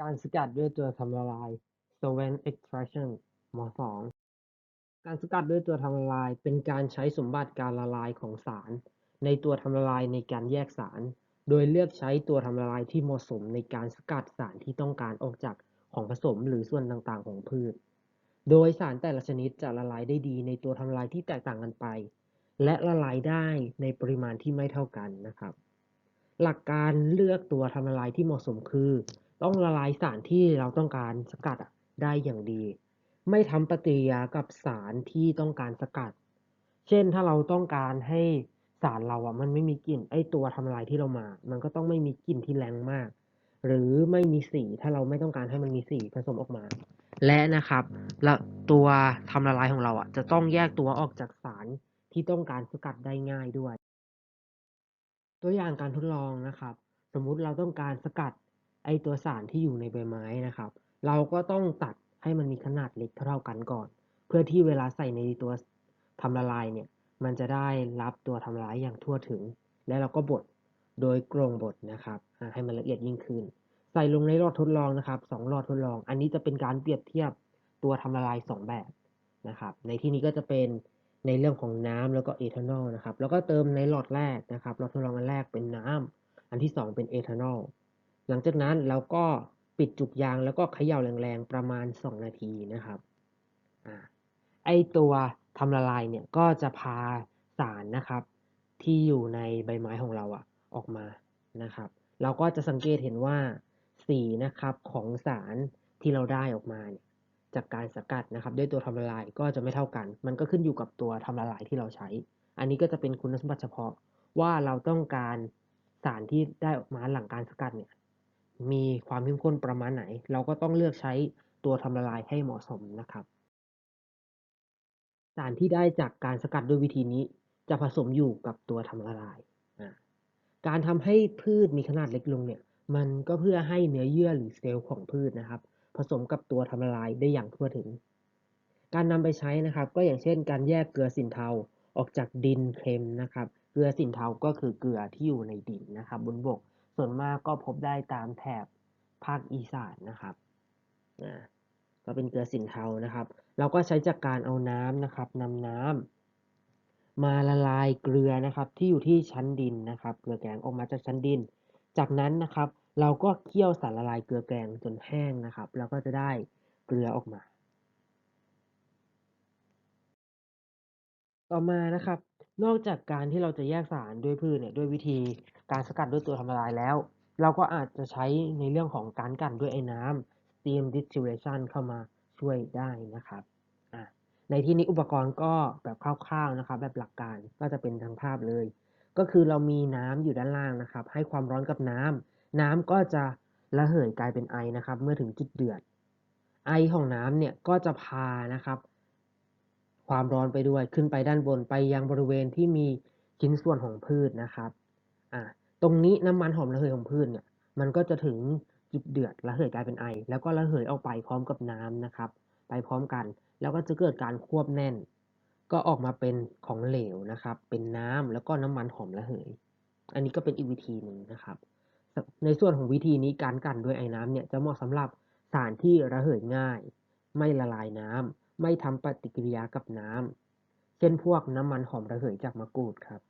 การสกัดด้วยตัวทำละลาย solvent extraction ม 2 การสกัดด้วยตัวทำละลาย เป็นการใช้สมบัติการละลายของสาร ในตัวทำละลายในการแยกสาร โดยเลือกใช้ตัวทำละลายที่เหมาะสมในการสกัดสารที่ต้องการออกจากของผสมหรือส่วนต่างๆ ของพืช โดยสารแต่ละชนิดจะละลายได้ดีในตัวทำละลายที่แตกต่างกันไป และละลายได้ในปริมาณที่ไม่เท่ากันนะครับ หลักการเลือกตัวทำละลายที่เหมาะสมคือ ต้องละลายสารที่เราต้องการสกัดได้อย่างดี ไม่ทำปฏิกิริยากับสารที่ต้องการสกัด เช่นถ้าเราต้องการให้สารเราอะมันไม่มีกลิ่นไอตัวทำลายที่เรามา มันก็ต้องไม่มีกลิ่นที่แรงมาก หรือไม่มีสีถ้าเราไม่ต้องการให้มันมีสีผสมออกมา และนะครับแล้วตัวทำละลายของเราอะจะต้องแยกตัวออกจากสารที่ต้องการสกัดได้ง่ายด้วย ตัวอย่างการทดลองนะครับ สมมุติเราต้องการสกัด ไอตัวสารที่อยู่ในใบไม้นะครับ เราก็ต้องตัดให้มันมีขนาดเล็กเท่ากันก่อน เพื่อที่เวลาใส่ในตัวทำละลายเนี่ย มันจะได้รับตัวทำละลายอย่างทั่วถึง และเราก็บดโดยกรงบดนะครับ ให้มันละเอียดยิ่งขึ้น ใส่ลงในหลอดทดลองนะครับสองหลอดทดลอง อันนี้จะเป็นการเปรียบเทียบตัวทำละลายสองแบบนะครับ ในที่นี้ก็จะเป็นในเรื่องของน้ำแล้วก็เอทานอลนะครับ แล้วก็เติมในหลอดแรกนะครับหลอดทดลองอันแรกเป็นน้ำอันที่สองเป็นเอทานอล ลังจากนั้นเราก็ปิดจุกยางแล้วก็เขย่าแรงๆประมาณ 2 นาทีนะครับอไอตัวทำละลายเนี่ยก็จะพาสารนะครับ ที่อยู่ในใบไม้ของเราอะออกมานะครับ เราก็จะสังเกตเห็นว่าสีนะครับของสารที่เราได้ออกมาเนี่ยจากการสกัดนะครับ ด้วยตัวทำละลายก็จะไม่เท่ากัน มันก็ขึ้นอยู่กับตัวทำละลายที่เราใช้ อันนี้ก็จะเป็นคุณสมบัติเฉพาะว่าเราต้องการสารที่ได้ออกมาหลังการสกัดเนี่ย มีความเข้มข้นประมาณไหน เราก็ต้องเลือกใช้ตัวทำละลายให้เหมาะสมนะครับสารที่ได้จากการสกัดด้วยวิธีนี้จะผสมอยู่กับตัวทำละลาย การทำให้พืชมีขนาดเล็กลงเนี่ย มันก็เพื่อให้เนื้อเยื่อหรือเซลล์ของพืชนะครับ ผสมกับตัวทำละลายได้อย่างทั่วถึง การนำไปใช้นะครับ ก็อย่างเช่น การแยกเกลือสินเทาออกจากดินเค็มนะครับ เกลือสินเทาก็คือเกลือที่อยู่ในดินนะครับ บนบก ส่วนมากก็พบได้ตามแถบภาคอีสานนะครับก็เป็นเกลือสินเทานะครับ เราก็ใช้จากการเอาน้ำนะครับนำน้ำมาละลายเกลือนะครับ ที่อยู่ที่ชั้นดินนะครับ เกลือแกงออกมาจากชั้นดิน จากนั้นนะครับ เราก็เคี่ยวสารละลายเกลือแกงจนแห้งนะครับ เราก็จะได้เกลือออกมา ต่อมานะครับ นอกจากการที่เราจะแยกสารด้วยพืชเนี่ยด้วยวิธีการสกัดด้วยตัวทำละลายแล้ว เราก็อาจจะใช้ในเรื่องของการกันด้วยไอ้น้ำ steam distillation เข้ามาช่วยได้นะครับในที่นี้อุปกรณ์ก็แบบคร่าวๆนะครับแบบหลักการก็จะเป็นทางภาพเลย ก็คือเรามีน้ำอยู่ด้านล่างนะครับ ให้ความร้อนกับน้ำน้ำก็จะระเหยกลายเป็นไอนะครับ เมื่อถึงจุดเดือด ไอของน้ำเนี่ยก็จะพานะครับ ความร้อนไปด้วย ขึ้นไปด้านบนไปยังบริเวณที่มีชิ้นส่วนของพืชนะครับอ่าตรงนี้น้ำมันหอมระเหยของพืชเนี่ยมันก็จะถึงจุดเดือดระเหยกลายเป็นไอ แล้วก็ระเหยออกไปพร้อมกับน้ำนะครับ ไปพร้อมกัน แล้วก็จะเกิดการควบแน่น ก็ออกมาเป็นของเหลวนะครับ เป็นน้ำแล้วก็น้ำมันหอมระเหย อันนี้ก็เป็นอีกวิธีหนึ่งนะครับ ในส่วนของวิธีนี้การกันด้วยไอ้น้ำเนี่ยจะเหมาะสำหรับสารที่ระเหยง่าย ไม่ละลายน้ำ ไม่ทำปฏิกิริยากับน้ำ เช่นพวกน้ำมันหอมระเหยจากมะกรูดครับ